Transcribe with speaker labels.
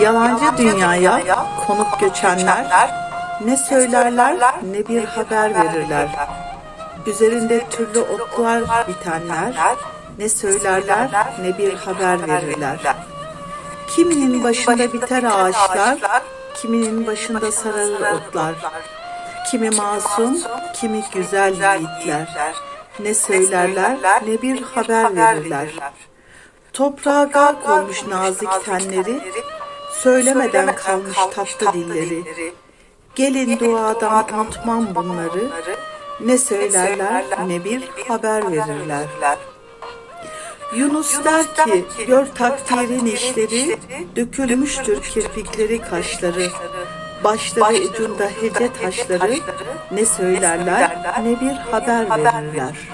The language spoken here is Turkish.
Speaker 1: Yabancı dünyaya konup göçenler ne söylerler ne bir haber verirler. Üzerinde türlü otlar bitenler ne söylerler ne bir haber verirler. Kiminin başında biter ağaçlar, kiminin başında sararır otlar. Kimi masum, kimi güzel yiğitler. Ne söylerler ne bir haber verirler. Toprağa gark olmuş nazik tenleri, söylemeden kalmış tatlı dilleri. Gelin duadan unutmam bunları, ne söylerler ne bir haber verirler. Yunus der ki, gör takdirin işleri, dökülmüştür kirpikleri kaşları. Başları ucunda hece taşları, ne söylerler ne bir haber verirler.